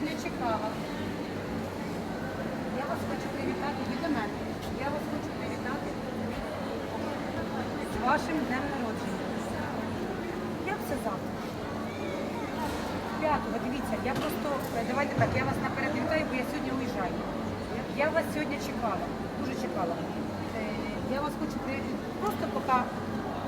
сьогодні чекала. Я вас хочу привітати від мене. Я вас хочу привітати з вашим днем народження. Як це завтра? П'ятого, дивіться, я просто, давайте так, я вас наперед вітаю, бо я сьогодні уїжджаю. Я, я вас сьогодні чекала, дуже чекала. Е, Я вас хочу привітати, просто поки,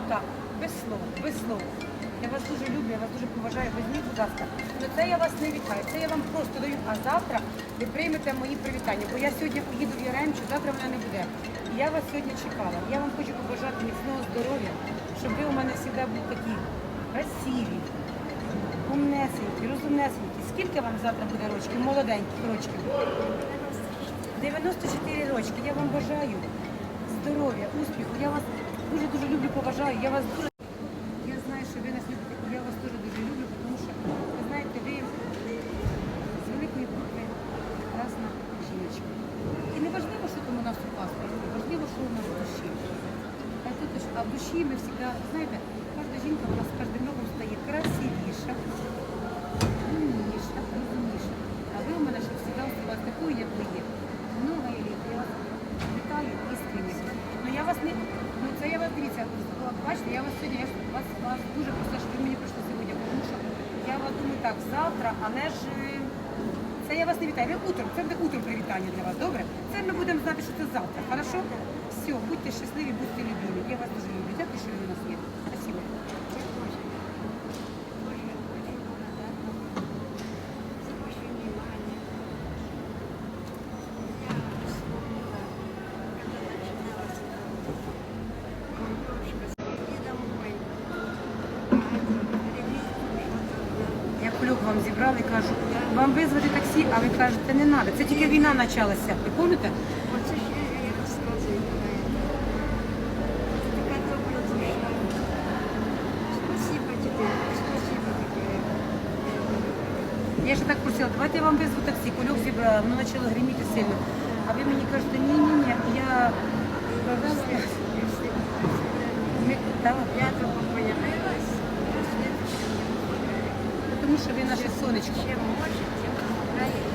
так, без слов, без слов. Я вас дуже люблю, я вас дуже поважаю, візьміть, будь ласка. Ну це я вас не вітаю, це я вам просто даю, а завтра ви приймете мої привітання, бо я сьогодні поїду в Яремчу, завтра мене не буде. І я вас сьогодні чекала. Я вам хочу побажати міцного здоров'я, щоб ви у мене завжди були такі красиві, умнесенькі, розумнесенькі. Скільки вам завтра буде рочків? Молоденьких рочків? 94 рочки. Я вам бажаю здоров'я, успіху. Я вас дуже-дуже люблю, поважаю. Я вас дуже... Я знаю, що ви нас любите, і я вас дуже дуже люблю, тому що, ви знаєте, ви з великої букви красна жіночка. І не важливо, що там у нас у паспорті, важливо, що у нас в душі. А, тут, ж- а в душі ми завжди, знаєте, кожна жінка у нас з кожним роком стає красивіша, умніша, розумніша. А ви у мене ще завжди осталась такою, як ви є. Много літ. Я вас вітаю іскренне. Ну я вас не. Ну це я вас дивіться, бачите, я вас сьогодні, я ж вас, вас дуже просила, щоб ви мені прийшли сьогодні, тому що я вас думаю так, завтра, але ж е, це я вас не вітаю. Ви утром, це буде утром привітання для вас, добре? Це ми будемо знати, що це завтра, хорошо? Все, будьте щасливі, будьте любимі. Я вас дуже люблю. Дякую, що ви у нас є. Спасибо. Я кульок вам зібрала і кажу, вам визвати таксі, а ви кажете, не треба. Це тільки війна почалася. Ви пам'ятаєте? Оце ж я розказую. Така добра душа. Спасибо тебе, спасибо тебе. Я ще так просила, давайте я вам визву таксі, кульок зібрала, воно почало гриміти сильно. А ви мені кажете, ні, ні, ні, я Ми- Я только появилась, тому що ви наше сонечко. Чем больше, тем помогает.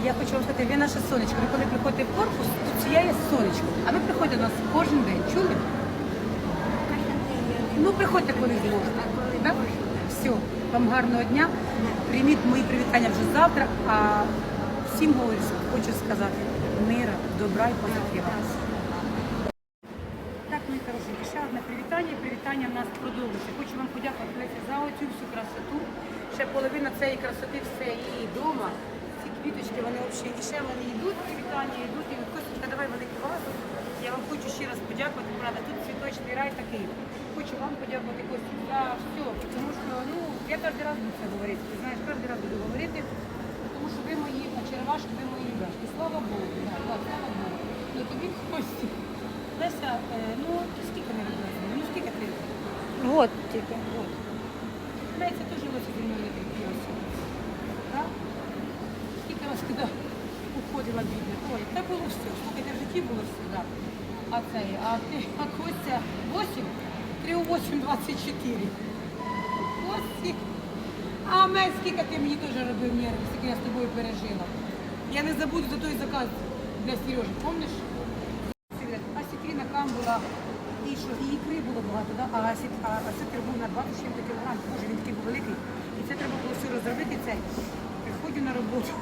Я хочу. Вам сказати, ви наше сонечко. Ви коли приходите в корпус, тут сіяє сонечко. А ви приходите до нас кожен день. Чули? Ну, приходьте, коли зможете. Все, вам гарного дня. Прийміть мої привітання вже завтра. А всім говорю, хочу сказати мира, добра і позитива. Так, мої хорошенькі, ще одне привітання. Привітання в нас продовжується. Хочу вам подякувати за оцю всю красоту. Ще половина цієї красоти все її вдома. Квіточки, вони взагалі і ще вони йдуть, привітання йдуть. І Костя, давай великий вас. Я вам хочу ще раз подякувати, правда, тут цвіточний рай такий. Хочу вам подякувати Костю за все, тому що ну, я кожен раз буду це говорити. Ти знаєш, кожен раз буду говорити, тому що ви мої очаровашки, ви мої любашки. Слава Богу, да, да, слава Богу. Ну тобі Костю. Леся, е, ну скільки не робила? Ну скільки ти? Вот тебе. От. Леся теж Леся зі мною не терпілася. Скільки раз туди уходила бідна. Ой, це було все. Слухайте, в житті було все, так. А це, а а Костя 8, 3 8, 24. Костя. А мен, скільки ти мені теж робив нервів, скільки я з тобою пережила. Я не забуду за той заказ для Сережі, пам'ятаєш? А сітріна кам була, і що, і ікри було багато, да? а, сіт, а, а ситр був на 20 чим кілограм, боже, він такий великий. І це треба було все розробити, це. Приходжу на роботу,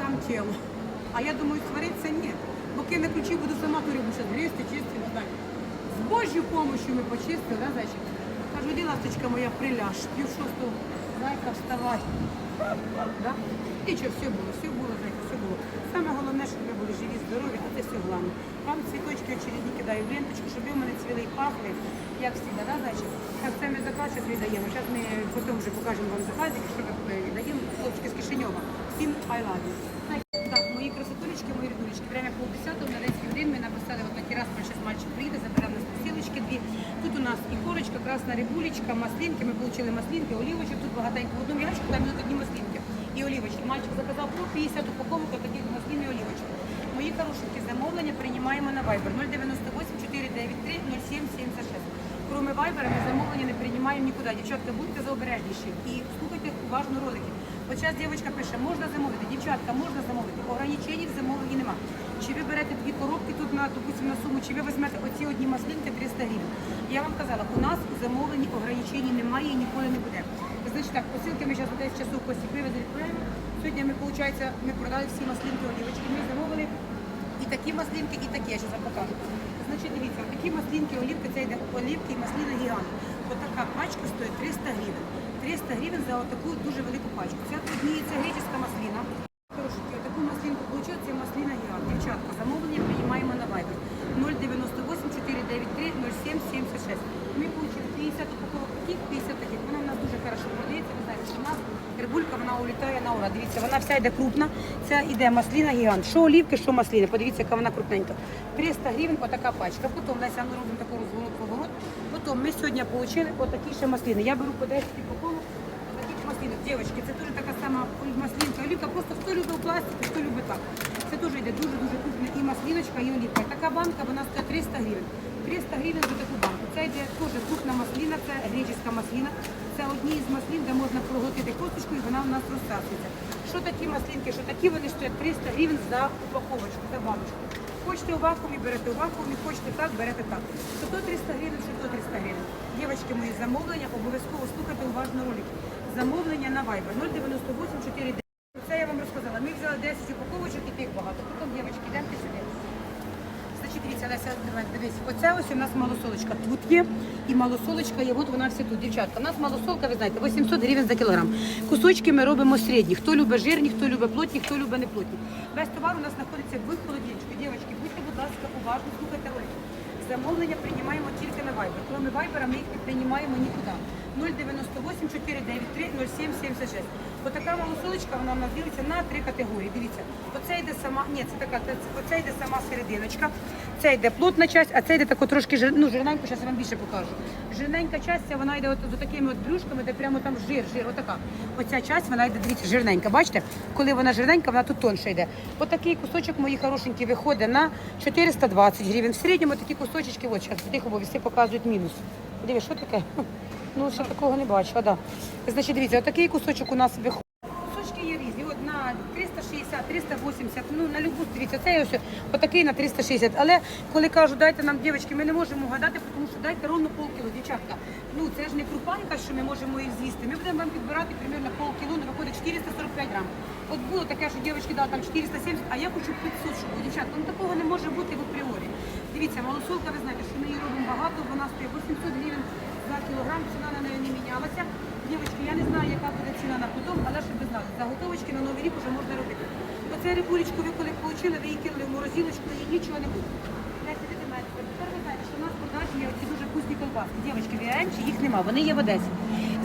там тіло. А я думаю, сваритися ні. Бо кине ключі, буду сама рибу зараз грізти, чистити, не знаю. З Божою допомогою ми почистили, да, зайчик? Кажу, іди, ласточка моя, приляж, пів шостого, зайка, вставай. Да? І що, все було, все було, зайка, все було. Саме головне, щоб ви були живі, здорові, а це все головне. Вам цвіточки очередні кидаю в ленточку, щоб ви в мене цвіли і пахли, як завжди, да, зайчик? Так, це ми заказ зараз віддаємо. Зараз ми потім вже покажемо вам заказик, що ми віддаємо. Хлопчики з Кишиньова. Всім I love you. Так, мої красотулечки, мої рідулечки. Время полдесятого на 10 годин ми написали от такий раз, зараз мальчик приїде, заберемо нас посилочки дві. Тут у нас і красна рибулечка, маслинки. Ми отримали маслинки, олівочок. Тут багатенько в одному ящику, там одні маслинки. І олівочки. Мальчик заказав по 50 упаковок таких маслин і олівочок. Мої хорошенькі замовлення приймаємо на Viber 098 493 0776. Кроме Viber ми замовлення не приймаємо нікуди. Дівчатка, будьте заобережніші і слухайте уважно ролики. От зараз дівчинка пише, можна замовити, дівчатка, можна замовити, ограничень в замовленні нема. Чи ви берете дві коробки тут на, допустим, на суму, чи ви візьмете оці одні маслинки 300 гривень. Я вам казала, у нас у замовленні ограничень немає і ніколи не буде. Значить так, посилки ми зараз десь часу косі привезли, відправимо. Сьогодні ми, виходить, ми продали всі маслинки олівочки. Ми замовили і такі маслинки, і такі, я вам покажу. Значить, дивіться, такі маслинки, олівки, це йде олівки і маслина гігант. Отака пачка стоїть 300 гривень. 300 гривень за отаку дуже велику пачку. Це одні, це греческа маслина. Хорошенькі, отаку маслинку получила, це маслина гігант. Дівчатка, замовлення приймаємо на Viber. 098 493 0776. Ми получили 50 упаковок таких, 50 таких. Вона в нас дуже хорошо продається. Ви знаєте, що у нас рибулька, вона улітає на ура. Дивіться, вона вся йде крупна. Це йде маслина гігант. Що олівки, що маслини. Подивіться, яка вона крупненька. 300 гривень отака пачка. Потім ми робимо таку розворот поворот. Потім ми сьогодні отримали отакі ще маслини. Я беру по 10 упаковок таких маслинок. Дівчатки, це дуже така сама маслинка. Олівка, просто хто любить пластик, хто любить так. Це теж йде дуже-дуже крупна і маслиночка, і олівка. Така банка, вона стоїть 300 гривень. 300 гривень за таку банку. Це йде теж крупна маслина, це греческа маслина. Це одні із маслин, де можна проглотити косточку і вона у нас розсасується. Що такі маслинки, що такі вони стоять 300 гривень за упаковочку, за баночку. Хочете у вакуумі, берете у вакуумі, хочете так, берете так. Що то 300 гривень, що то 300 гривень. Дівчатки, мої замовлення, обов'язково слухайте уважно ролики. Замовлення на Viber 098 4 Це я вам розказала. Ми взяли 10 упаковочок і тих багато. Потім, дівчатки, йдемте сюди. Значить, дивіться, Леся, дивись. Оце ось у нас малосолочка. Тут є і малосолочка є, от вона всі тут. Дівчатка, у нас малосолка, ви знаєте, 800 гривень за кілограм. Кусочки ми робимо середні. Хто любить жирні, хто любить плотні, хто любить неплотні. Весь товар у нас знаходиться в холодильничку. Дівчатки, будьте, будь ласка, уважно, слухайте ролики. Замовлення приймаємо тільки на вайбер. Кроме вайбера ми їх не приймаємо нікуди. 098 493 0776. Отака малосолочка, вона в нас ділиться на три категорії. Дивіться, оце йде сама, ні, це така, це, оце йде сама серединочка, це йде плотна часть, а це йде тако трошки жир, ну, жирненько, зараз я вам більше покажу. Жирненька часть, вона йде от, з такими от брюшками, де прямо там жир, жир, отака. Оця часть, вона йде, дивіться, жирненька. Бачите? Коли вона жирненька, вона тут тонше йде. Отакий кусочок, мої хорошенькі, виходить на 420 гривень. В середньому такі кусочки, от зараз тих обов'язки показують мінус. Дивись, що таке? Ну, ще такого не бачила, да. Значить, дивіться, отакий кусочок у нас виходить. Кусочки є різні, от на 360, 380, ну на любу, дивіться, це ось отакий на 360. Але коли кажуть, дайте нам, дівчатки, ми не можемо гадати, тому що дайте ровно полкіло, дівчатка. Ну це ж не крупа якась, що ми можемо їх з'їсти. Ми будемо вам підбирати примерно полкіло, ну виходить 445 грам. От було таке, що дівчатки дали там 470, а я хочу 500 щоб. Дівчатка, ну такого не може бути в апріорі. Дивіться, малосолка, ви знаєте, що ми її робимо багато, вона стоїть 800 гривень за кілограм, ціна на неї не мінялася. Дівчатки, я не знаю, яка буде ціна на потом, але щоб ви знали, заготовочки на новий рік вже можна робити. Оце рибулечку ви коли отримали, ви її кинули в морозилочку, і нічого не буде. Тепер ви що у нас в продажі оці дуже вкусні колбаски. Дівчатки, в Яремчі їх нема, вони є в Одесі.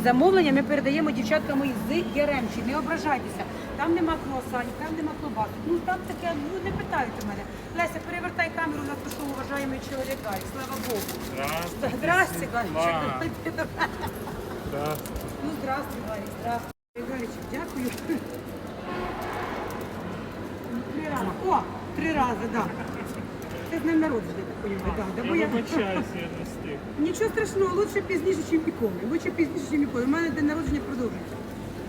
Замовлення ми передаємо дівчаткам мої з Яремчі, не ображайтеся. Там нема круасанів, там нема колбасок. Ну там таке, ну не питають у мене. Леся, перевертай камеру, у нас пішов уважаємий чоловік Гарік, слава Богу. Здравствуйте. Здрасте, Гарік. Ну, здравствуй, Гарік, здравствуй. Гарічик, дякую. Три рази. О, три рази, так. Це з днем народження, так розумію, да. Бо Я я... вибачаюся, я не встиг. Нічого страшного, лучше пізніше, ніж ніколи. Лучше пізніше, ніж ніколи. У мене день народження продовжується.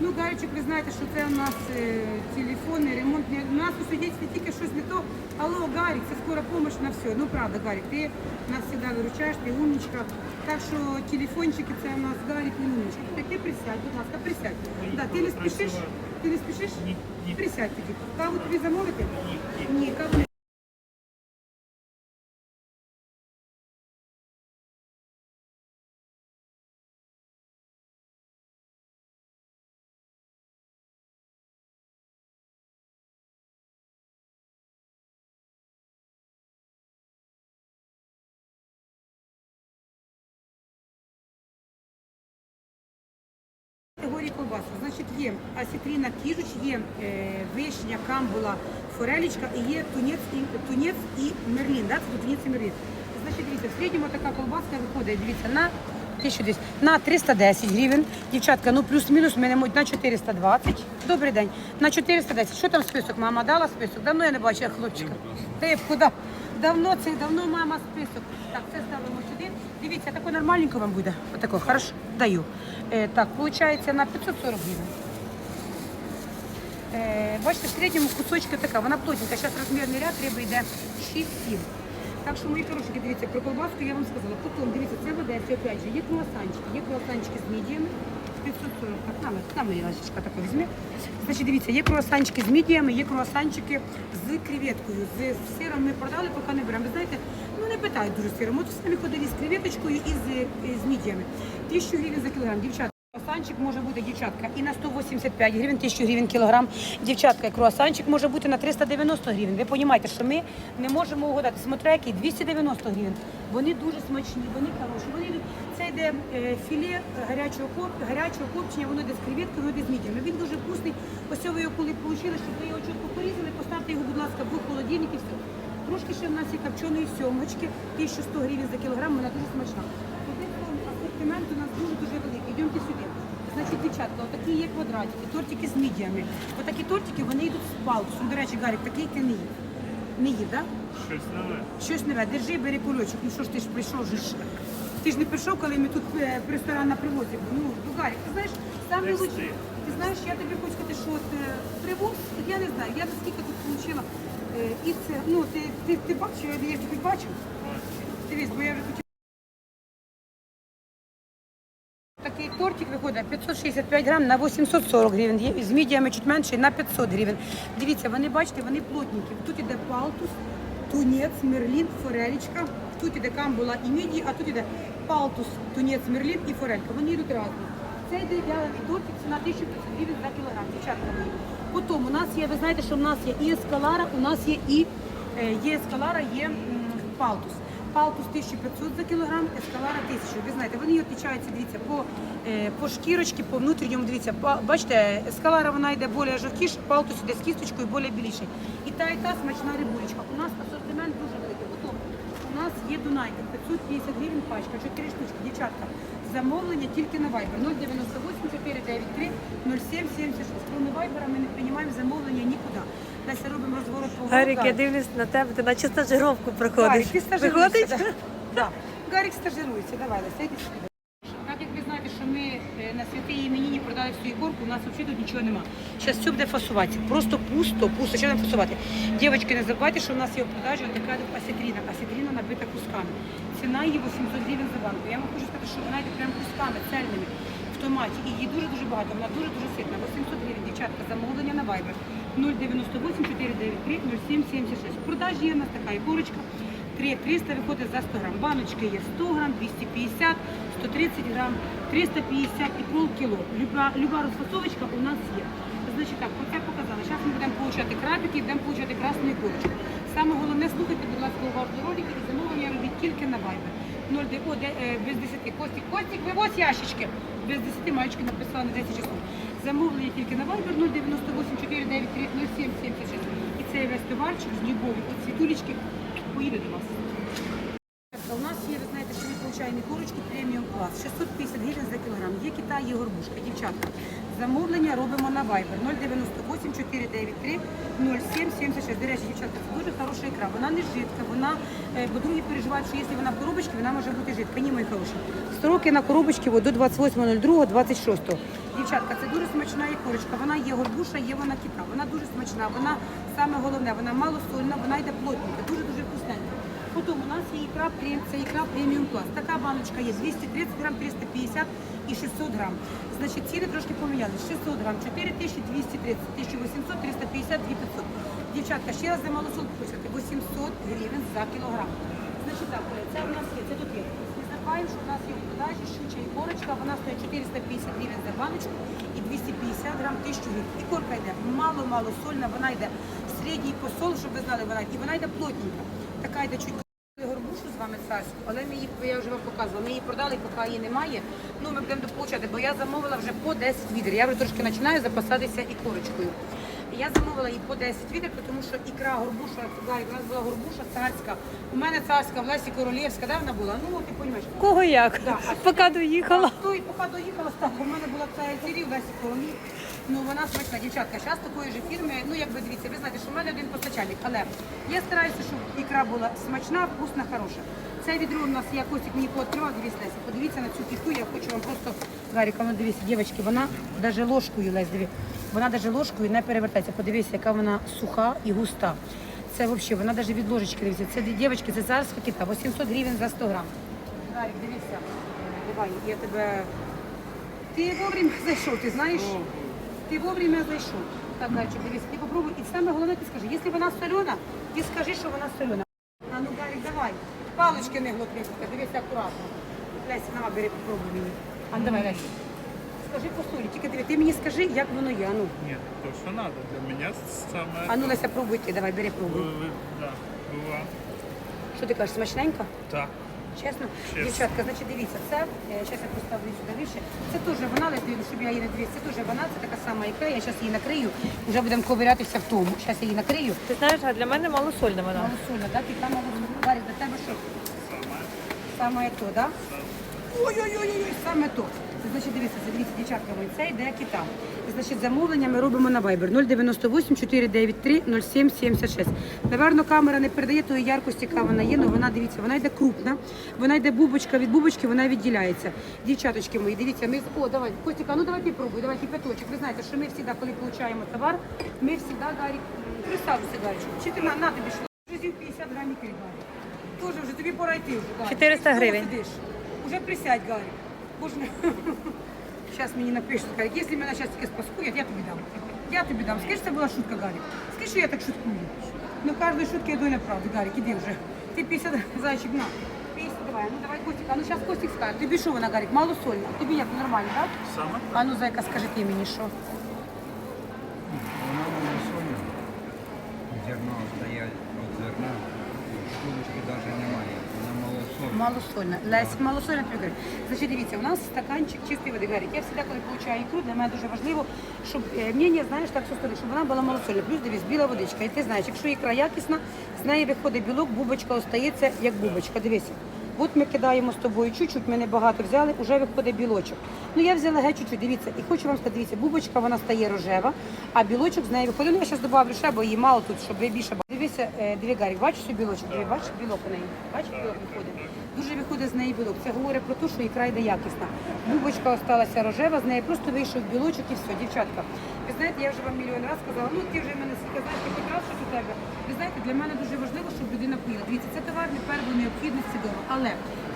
Ну, Гарічик, ви знаєте, що це у нас е, телефонний ремонт. У нас у свідетельстві тільки щось не то. Алло, Гарік, це скоро допомога на все. Ну, правда, Гарік, ти нас завжди виручаєш, ти умничка. Так що телефончики це у нас Гарік і умничка. Так ти присядь, будь ласка, присядь. Да, ти не спішиш? Ти не спішиш? Ні, ні. Присядь тоді. Каву тобі замовити? Ні, каву не категорії колбаси. Значить, є асітріна кіжуч, є е, вишня, камбула, форелічка і є тунець і, тунець і мерлін. Да? Це тунець і мерлін. Значить, дивіться, в середньому така колбаска виходить, дивіться, на 1010, на 310 гривень. Дівчатка, ну плюс-мінус ми не на 420. Добрий день. На 410. Що там список? Мама дала список? Давно я не бачила хлопчика. Ти куди? Давно це, давно мама список. Так, це ставимо сюди. Дивіться, тако нормальненько вам буде. Отако, хорошо, даю. Е, так, виходить на 540 гривень. Е, бачите, в середньому кусочка така, вона плотненька. Зараз розмірний ряд треба йде 6-7. Так що, мої хороші, дивіться, про колбаску я вам сказала. Потім, дивіться, це в Одесі, опять же, є круасанчики, є круасанчики з мідіями. 540, так, там моя ласочка така візьме. Значить, дивіться, є круасанчики з мідіями, є круасанчики з креветкою. З сиром ми продали, поки не беремо. Ви знаєте, питають дуже сиром. От самі ходили з креветочкою і з, з мідіями. 1000 гривень за кілограм. Дівчата. Круасанчик може бути дівчатка і на 185 гривень, 1000 гривень кілограм. Дівчатка, і круасанчик може бути на 390 гривень. Ви розумієте, що ми не можемо угадати. Смотря який 290 гривень. Вони дуже смачні, вони хороші. Вони це йде е, філе гарячого коп, гарячого копчення, воно йде з креветкою, йде з мідіями. Він дуже вкусний. Ось ви його коли отримали, щоб ви його чітко порізали, поставте його, будь ласка, в холодильник і все. Трошки ще в нас є копченої сьомочки, 1100 гривень за кілограм, вона дуже смачна. Словом, асортимент у нас дуже-дуже великий. Йдемте сюди. Значить, дівчатка, отакі є квадратики, тортики з мідіями. Отакі тортики, вони йдуть з палцем. До речі, Гарік, такий ти не їв. Не їв, так? Щось нове. Щось нове, держи, бери кульочок. Ну що ж ти ж прийшов же ж. Ти ж не прийшов, коли ми тут е, в ресторан на привозі. Ну, ну, Гарік, ти знаєш, саме Не лучше. Ти знаєш, я тобі хочу сказати, що от, е, привоз, от я не знаю, я наскільки тут отримала. І це, ну, ти, ти, ти бачив, я, тобі бачив. Дивись, бо я вже хотіла. Такий тортик виходить 565 грам на 840 гривень. З мідіями чуть менше на 500 гривень. Дивіться, вони бачите, вони плотненькі. Тут іде палтус, тунець, мерлін, форелічка. Тут іде камбула і міді, а тут іде палтус, тунець, мерлін і форелька. Вони йдуть разом. Це йде вялений тортик, ціна 1500 гривень за кілограм. Дівчатка. Потім у нас є, ви знаєте, що в нас є і ескалара, у нас є і е, є ескалара, є палтус. Палтус 1500 за кілограм, ескалара 1000. Ви знаєте, вони відрізняються, дивіться, по, е, по шкірочці, по внутрішньому, дивіться, бачите, ескалара вона йде більш жовтіша, палтус йде з кісточкою, більш біліший. І та, і та смачна рибулечка. У нас асортимент дуже великий. Потім у нас є Дунайка, 550 гривень пачка, 4 штучки, дівчатка. Замовлення тільки на Viber 098 493 0776. Кроме Viber ми не приймаємо замовлення нікуди. Десь робимо розворот по Гарік, я дивлюсь на тебе, ти наче стажировку Гарік, проходиш. ти стажируєшся. Да. Да. Гарік стажирується, давай, Леся, йди сюди. Так як ви знаєте, що ми е, на святій іменіні продали всю ігорку, у нас взагалі тут нічого нема. Зараз все буде фасуватися. Просто пусто, пусто. Що нам фасувати? Дівчатки, не забувайте, що у нас є в продажі така асетріна. Асетріна набита кусками. Ціна її 800 гривень за банку. Я вам хочу сказати, що вона йде прямо цельними в томаті. І її дуже-дуже багато. Вона дуже-дуже ситна. 800 гривень. Дівчатка, замовлення на Viber 098 493 0776. В продажі є у нас така ігорочка. 300 виходить за 100 грам. Баночки є 100 грам, 250, 130 грам, 350 і пол кіло. Люба, люба розфасовочка у нас є. Значить так, оце показала. Зараз ми будемо получати крабики і будемо получати красну ікорочку. Саме головне, слухайте, будь ласка, уважно ролики і замовлення робіть тільки на Viber. 0, де, о, де, е, без 10. Костік, Костік, вивозь ящички. Без 10 мальчики написали на 10 часов. Замовлення тільки на Viber 098 493 0776. І цей весь товарчик з любов'ю, от світулечки, поїде до вас. У нас є, получаємо курочку преміум клас. 650 гривень за кілограм. Є Китай, є горбушка, дівчатка. Замовлення робимо на Viber 098 493 0776. До речі, дівчатка, це дуже хороша ікра. Вона не жидка, вона, е, бо другі переживають, що якщо вона в коробочці, вона може бути жидка. Ні, мої хороші. Строки на коробочці до 28.02.26. Дівчатка, це дуже смачна ікорочка. Вона є горбуша, є вона кита. Вона дуже смачна. Вона саме головне, вона малосольна, вона йде плотненька, дуже-дуже вкусненька. Потім у нас є ікра, це ікра преміум клас. Така баночка є 230 грам, 350 і 600 грам. Значить, ціни трошки помінялись. 600 грам, 4230, 1800, 350, 2500. Дівчатка, ще раз за малосолку пишете, 800 гривень за кілограм. Значить так, це у нас є, це тут є. Не забуваємо, що у нас є в продажі щуча ікорочка, вона стоїть 450 гривень за баночку і 250 грам 1000 гривень. Ікорка йде мало-мало сольна, вона йде середній посол, щоб ви знали, вона, і вона йде плотненька. Така йде чуть вами царську, але ми її, я вже вам показувала, ми її продали, поки її немає. Ну, ми будемо дополучати, бо я замовила вже по 10 відер. Я вже трошки починаю запасатися і корочкою. Я замовила її по 10 відер, тому що ікра горбуша, у нас була горбуша царська. У мене царська, в Лесі Королєвська, де вона була? Ну, ти розумієш. Кого як? Да, Поки доїхала. І поки доїхала, так, у мене була ця в Лесі Королі. Ну, вона смачна, дівчатка. Зараз такої ж фірми, ну, якби дивіться, ви знаєте, що в мене один постачальник, але я стараюся, щоб ікра була смачна, вкусна, хороша. це відро у нас я Костік мені пооткривав, дивіться, Леся, подивіться на цю піху, я хочу вам просто, Гаріка, ну дивіться, дівчатки, вона навіть ложкою, Лесь, диві, вона навіть ложкою не перевертається. Подивіться, яка вона суха і густа. Це взагалі, вона навіть від ложечки дивіться. Це дівчатки, це царська кита, 800 гривень за 100 грам. Гарік, дивіться, давай, я тебе... Ти вовремя зайшов, ти знаєш? Ти вовремя зайшов. Так, Гарчик, дивись, ти попробуй. І саме головне, ти скажи, якщо вона солена, ти скажи, що вона солена. А ну, Гарік, давай. Палочки не глотни, дивися акуратно. Леся, на, бери, попробуй мені. А ну, давай, Леся. Скажи по солі, тільки диви, ти мені скажи, як воно є. А ну, Нет, то, что надо. Для меня самое... а ну Леся, пробуй ти, давай, бери, пробуй. Вы- вы- Да, была. Що ти кажеш, смачненько? Так. Чесно? Чесно. Дівчатка, значить, дивіться, це, зараз я поставлю сюди вище, це теж вона, щоб я її не дивіться, це теж вона, це така сама ікра, я зараз її накрию, вже будемо ковирятися в тому. Зараз я її накрию. Ти знаєш, а для мене малосольна вона. Малосольна, так? І там малосольна. Варя, для тебе що? Саме Саме то, так? Ой-ой-ой, саме то. Це значить, дивіться, це дивіться, дівчатка це йде кита. Значить, замовлення ми робимо на Viber 098 493 0776. Наверно, камера не передає тої яркості, яка вона є, але вона, дивіться, вона йде крупна, вона йде бубочка від бубочки, вона відділяється. Дівчаточки мої, дивіться, ми, о, давай, Костіка, ну давай ти пробуй, давай кипяточок. Ви знаєте, що ми завжди, коли получаємо товар, ми завжди, Гарік, представся, Гарічку, чи ти на, на тобі що? Вже 50 грамів Гарік. Тоже вже тобі пора йти вже, Гарік. 400 гривень. Уже присядь, Гарік. Боже, Зараз мені напишуть, Гарік, якщо мене зараз тільки спаскують, я тобі дам. Я тобі дам. Скажи, це була шутка, Гарік. Скажи, що я так шуткую. Ну, кожної шутки є доля правди, Гарік, іди вже. Ти 50 зайчик, на. 50, давай, ну давай, Костік. А ну зараз Костік скаже. Тобі що вона, Гарік, мало сольна? Тобі як, нормально, так? Самое? А ну, зайка, скажи ти мені, що? Вона малосольна. Зерно стоять від зерна. Шкурочки навіть немає. Вона малосольна. Лесь, малосольна говорю. Значить, дивіться, у нас стаканчик чистої води. Гарік, я завжди, коли получаю ікру, для мене дуже важливо, щоб е, знаєш, так состоли, щоб вона була малосольна. Плюс дивись, біла водичка. І ти знаєш, якщо ікра якісна, з неї виходить білок, бубочка остається як бубочка. Дивися. От ми кидаємо з тобою чуть-чуть, ми небагато взяли, вже виходить білочок. Ну я взяла геть чуть-чуть, дивіться, і хочу вам сказати, дивіться, бубочка вона стає рожева, а білочок з неї виходить. Ну я зараз добавлю ще, бо її мало тут, щоб більше. Дивися, е, диви, Гарік, бачиш білочок? Диви, бачиш білок у неї? Бачиш, білок виходить? Дуже виходить з неї білок. Це говорить про те, що ікра йде якісна. Бубочка осталася рожева, з неї просто вийшов білочок і все, дівчатка. Ви знаєте, я вже вам мільйон разів сказала, ну ти вже мене скільки знаєш, ти хоч у тебе. Ви знаєте, для мене дуже важливо, щоб людина поїла. Дивіться, це товар не первої необхідності дома. Але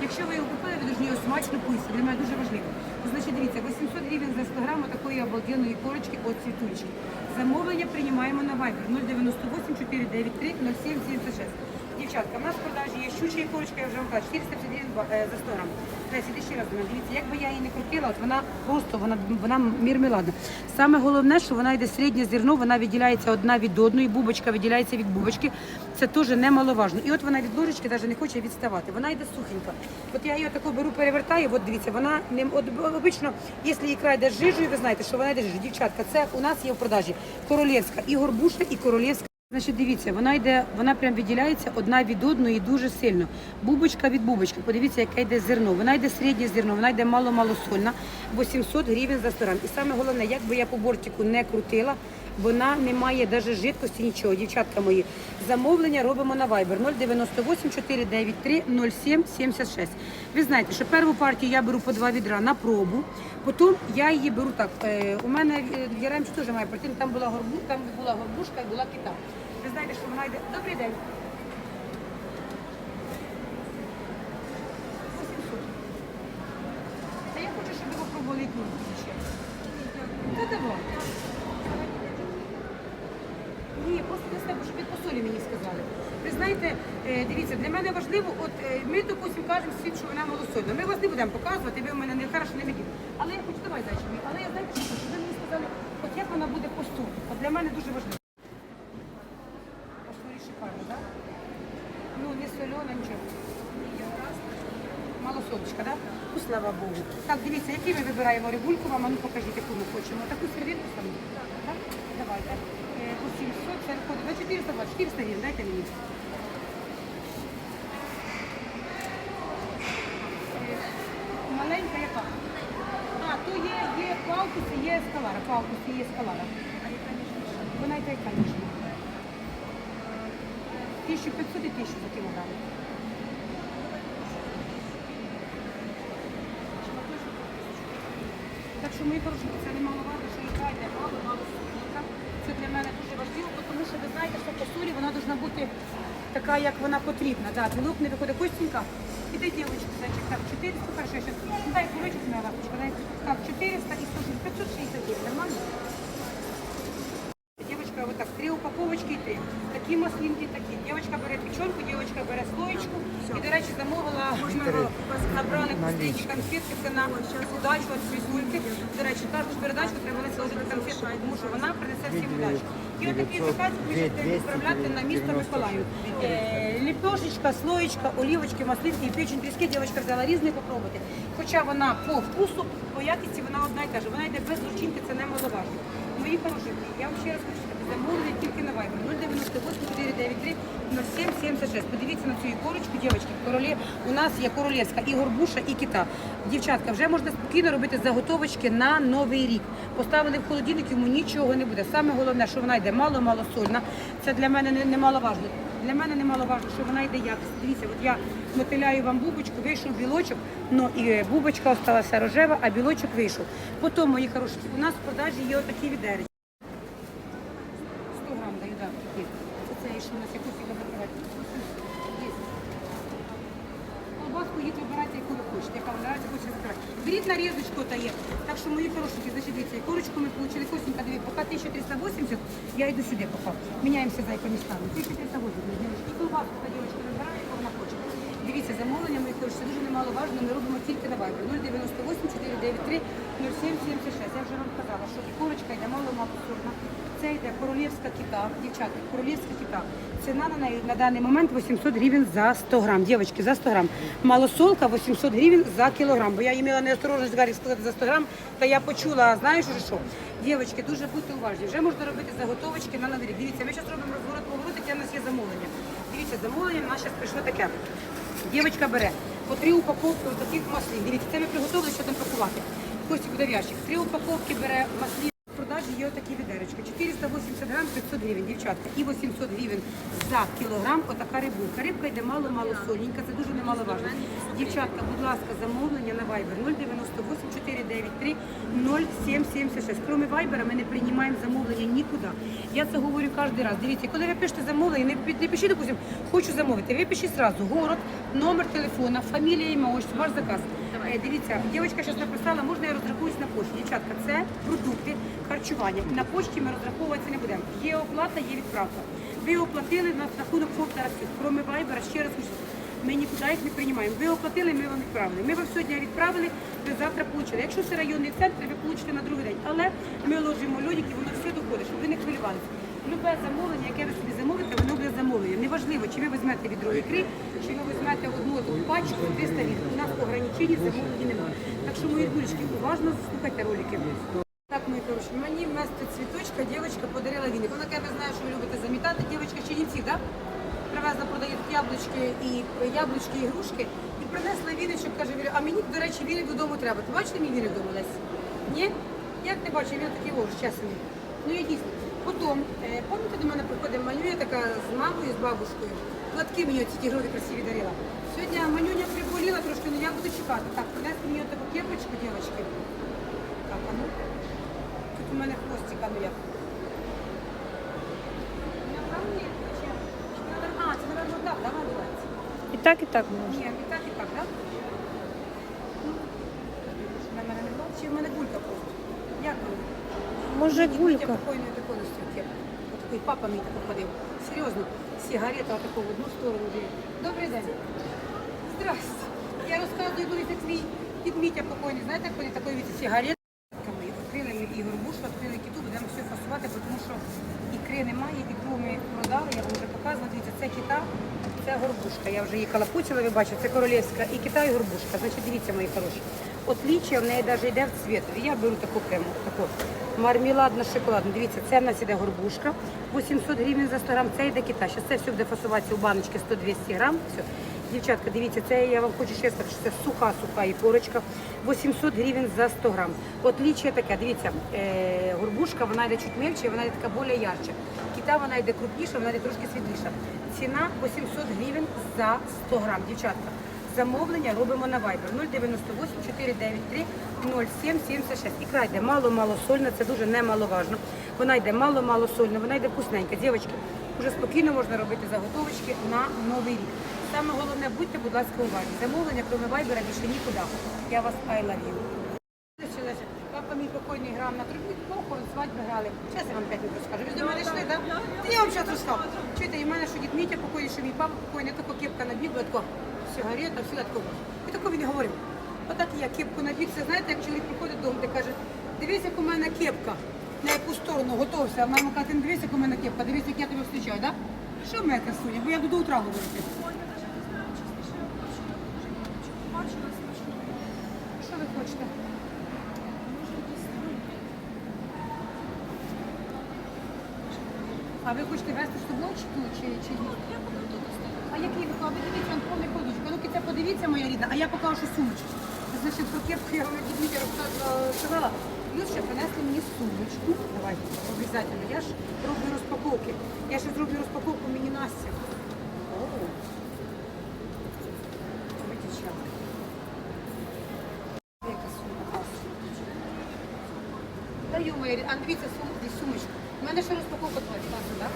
якщо ви його купили, ви повинні його смачно поїсти. Для мене дуже важливо. Значить, дивіться, 800 гривень за 100 грамів такої обалденної корочки от цвітулечки. Замовлення приймаємо на Viber 098 493 0776. Дівчатка, в нас в продажі є щуча і корочка, я вже вам кажу, 450 гривень ба- е, за 100 грам. Леся, ще раз до мене. Дивіться, якби я її не крутила, от вона просто вона, вона мірмеладна. Саме головне, що вона йде середнє зерно, вона відділяється одна від одної, бубочка відділяється від бубочки. Це теж немаловажно. І от вона від ложечки навіть не хоче відставати. Вона йде сухенька. От я її таку беру, перевертаю, от дивіться, вона не от, обично, якщо ікра йде з жижею, ви знаєте, що вона йде з. Дівчатка, це у нас є в продажі королівська і горбуша, і королівська. Значить, дивіться, вона йде, вона прям відділяється одна від одної дуже сильно. Бубочка від бубочки. Подивіться, яке йде зерно. Вона йде середнє зерно, вона йде мало-мало сольна, 800 гривень за 100 грам. І саме головне, як би я по бортику не крутила, вона не має навіть жидкості, нічого. Дівчатка мої, замовлення робимо на Viber 098 493 07 76. Ви знаєте, що першу партію я беру по два відра на пробу, потім я її беру так. е, у мене е, в Яремчі теж має партія, там була горбу, там була горбушка і була кита. Ви знаєте, що вона йде. Добрий день. пів стагін, дайте мені. Маленька яка? А, то є, є палкус і є ескалара. Палкус і є ескалара. Вона й та й конечно. 1500 і 1000 за кілограм. Так що мої порушення це повинна бути така, як вона потрібна. Да, білок не виходить Костенька. Іди, дівчинка, зайчик, так, 400, хорошо, я ну, дай курочек, моя лапочка, дай, так, 400 и 160, 560, нормально? Девочка, вот так, три упаковочки і три. Такі маслинки, такі. Девочка бере печенку, девочка бере слоєчку. І, до речі, замовила, набрали последні конфетки, це на удачу від свісульки. До речі, кожну передачу треба ложити конфетку, тому що вона принесе всім удачу. І отакий закази ви будете відправляти на місто Миколаїв. Е, Ліпешечка, слоєчка, олівочки, маслинки і печень тріски. Дівчинка взяла різні попробувати. Хоча вона по вкусу, по якості вона одна й та же. Вона йде без лучинки, це немаловажно. Мої хороші, я вам ще раз хочу замовлення тільки на Viber 098 493 0776. Подивіться на цю ікорочку, дівчатки, королі. У нас є королівська і горбуша, і кита. Дівчатка, вже можна спокійно робити заготовочки на новий рік. Поставили в холодильник, йому нічого не буде. Саме головне, що вона йде мало-мало сольна. Це для мене не- немаловажно. Для мене немаловажно, що вона йде якість. Дивіться, от я мотиляю вам бубочку, вийшов білочок, но і бубочка осталася рожева, а білочок вийшов. Потім, мої хороші, у нас в продажі є отакі відери. 100 грам даю, да, такі. Це це, що у нас яку фігу закривати. Колбаску їдь вибирати, яку ви хочете, яка вам нравиться, хочете закривати. Беріть нарізочку, та є. Так що мої хорошенькі, значить, дивіться, корочку ми отримали, Костенька, диві, поки 1380, я йду сюди поки. Міняємося зайка містами. 1380, дівчатки. Колбаску та дівчатка вибирає, яку вона хоче. Дивіться, замовлення, мої хороші, дуже немаловажно, ми робимо тільки на Viber. 098 493 0776. Я вже вам казала, що і корочка йде мало-мало. Це йде королівська кита, дівчата, королівська кита. Ціна на неї на даний момент 800 гривень за 100 грам. Дівчатки, за 100 грам. Малосолка 800 гривень за кілограм. Бо я імела неосторожність Гаррі сказати за 100 грам, та я почула, знаєш що, що? Дівчатки, дуже будьте уважні. Вже можна робити заготовочки на новий рік. Дивіться, ми зараз робимо розворот поворот, яке у нас є замовлення. Дивіться, замовлення у нас зараз прийшло таке. Дівчинка бере по три упаковки таких маслин. Дивіться, це ми приготували, що там пакувати. Кості буде в ящик. Три упаковки бере маслин. Є отакі відеречки. 480 грам 500 гривень, дівчатка. І 800 гривень за кілограм отака рибулка. Рибка йде мало-мало соленька, це дуже немаловажно. Дівчатка, будь ласка, замовлення на Viber 098 493 0776. Кроме Viber ми не приймаємо замовлення нікуди. Я це говорю кожен раз. Дивіться, коли ви пишете замовлення, не, не пишіть, допустим, хочу замовити. Ви пишіть зразу город, номер телефона, фамілія, ім'я, ось ваш заказ. Е, Дивіться, дівчинка зараз написала, можна я розрахуюсь на пошті. Дівчатка, це продукти харчування. На пошті ми розраховуватися не будемо. Є оплата, є відправка. Ви оплатили на рахунок всіх. Кроме Вайбера, ще раз хочу. Ми нікуди їх не приймаємо. Ви оплатили, ми вам відправили. Ми вам сьогодні відправили, ви завтра получили. Якщо це районний центр, ви получите на другий день. Але ми ложимо льодики, воно все доходить, щоб ви не хвилювалися. Любе замовлення, яке ви собі замовите, воно буде замовлення. Неважливо, чи ви візьмете відро ікри, чи ви візьмете одну таку пачку 300 літрів. У нас ограничень замовлення немає. Так що, мої дурочки, уважно слухайте ролики. Так, мої хороші, мені вместо цвіточка дівчинка подарила віник. Вона каже, знає, що ви любите замітати. Дівчинка Чернівців, так? Привезла, продає яблучки і яблучки і грушки. І принесла віничок, каже, а мені, до речі, віник додому треба. Ти бачите мій віник вдома десь? Ні? Як не бачив, він такий ложь, чесно. Ну я дійсно. Потім, е, пам'ятаєте, до мене приходить Манюня така з мамою, з бабушкою. Платки мені оці тігрові красиві дарила. Сьогодні Манюня приболіла трошки, ну я буду чекати. Так, принесли мені таку кепочку, дівчатки. Так, а ну. Тут у мене хвостик, а ну як. А, це, напевно, так, да, називається? І так, і так можна. Ні, і так? На мене не було, чи в мене гулька просто? Як воно? Може, Я гулька. покойної доконості. Отакий папа мій так ходив. Серйозно, сигарета отаку в одну сторону. Добрий день. Здрасте. Я розказую, коли це твій дід Мітя покойний. Знаєте, як вони такої від сигарет? Ми відкрили ми і горбушу, відкрили кіту, будемо все фасувати, тому що ікри немає, ікру ми продали, я вам вже показувала. Дивіться, це кита, це горбушка. Я вже її калапутіла, ви бачите, це королівська і кита, і горбушка. Значить, дивіться, мої хороші. Отліччя в неї навіть йде в цвіт. Я беру таку прямо, таку мармеладно шоколадну. Дивіться, це в нас іде горбушка, 800 гривень за 100 грам, це йде кита. Зараз це все буде фасуватися у баночки 100-200 грам. Все. Дівчатка, дивіться, це я вам хочу ще сказати, що це суха-суха ікорочка, 800 гривень за 100 грам. Отліччя таке, дивіться, е, горбушка, вона йде чуть мельче, вона йде така більш ярче. Кита, вона йде крупніша, вона йде трошки світліша. Ціна 800 гривень за 100 грам, дівчатка. Замовлення робимо на Viber 098 493 0776. Ікра йде мало-мало сольна, це дуже немаловажно. Вона йде мало-мало сольна, вона йде вкусненька. Дівчатки, вже спокійно можна робити заготовочки на новий рік. Саме головне, будьте, будь ласка, уважні. Замовлення, крім Viber, більше нікуди. Я вас I love you. Папа мій покойний грав на трубі, похорон, свадьби грали. Зараз я вам п'ять минут розкажу. Ви до мене йшли, так? Я вам зараз розкажу. Чуєте, і в мене, що дід Мітя покойний, що мій папа покойний, тако кепка на тако сигарета, все тако. І тако він говорив. Отак я кепку на це знаєте, як чоловік приходить додому, де каже, дивись, як у мене кепка. На яку сторону готовся. А мама каже, не дивись, як у мене кепка, дивись, як я тебе зустрічаю, так? Що в мене красуня? Бо я буду до утра говорити. Що ви хочете? А ви хочете вести собою чи, чи ні? А який ви ви дивіться, он повний колючка. Це подивіться, моя рідна, а я покажу сумочку. Значить, про я вам дідмітя розказала. Плюс ще принесли мені сумочку. Давайте, обов'язково. Я ж роблю розпаковки. Я ще зроблю розпаковку мені Настя. О, ви дівчата. Яка сумка. Даю моя рідна. А дивіться, сум- десь сумочку. У мене ще розпаковка твоя так?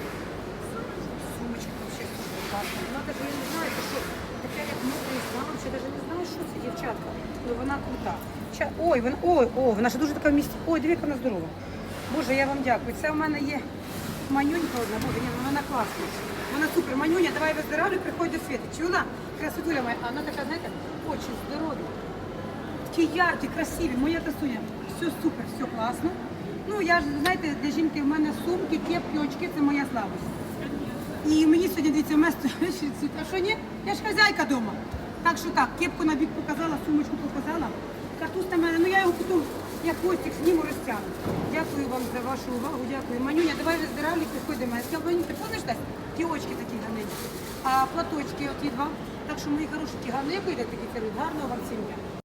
Сумочка супер класна. Вона даже, я не знаю, що, така як мокрий ислам, чи даже не знаю, що це, дівчатка. Ну вона крута. Ча- Ой, вона, ой, о, вона ще дуже така в місті. Ой, яка вона здорова. Боже, я вам дякую. Це в мене є манюнька одна, боже, ні, ну вона класна. Вона супер. Манюня, давай виздоравлю, приходь до світу. Чула? Красотуля моя, вона така, знаєте, очі здорові. Такі яркі, красиві, моя красуня. Все супер, все класно. Ну, я ж, знаєте, для жінки в мене сумки, кепки, очки це моя слабость. І мені сьогодні дивіться, вместо а що ні? Я ж хазяйка вдома. Так що так, кепку на бік показала, сумочку показала. Картуз на мене, ну я його потім, як хвостик, зніму розтягну. Дякую вам за вашу увагу, дякую. Манюня, давай виздоравлюй, приходь до мене. Сказав, Манюня, ти помниш десь? Ті очки такі гарненькі. А платочки оті два. Так що, мої хороші, ті йдете, такі гарного вам сім'я.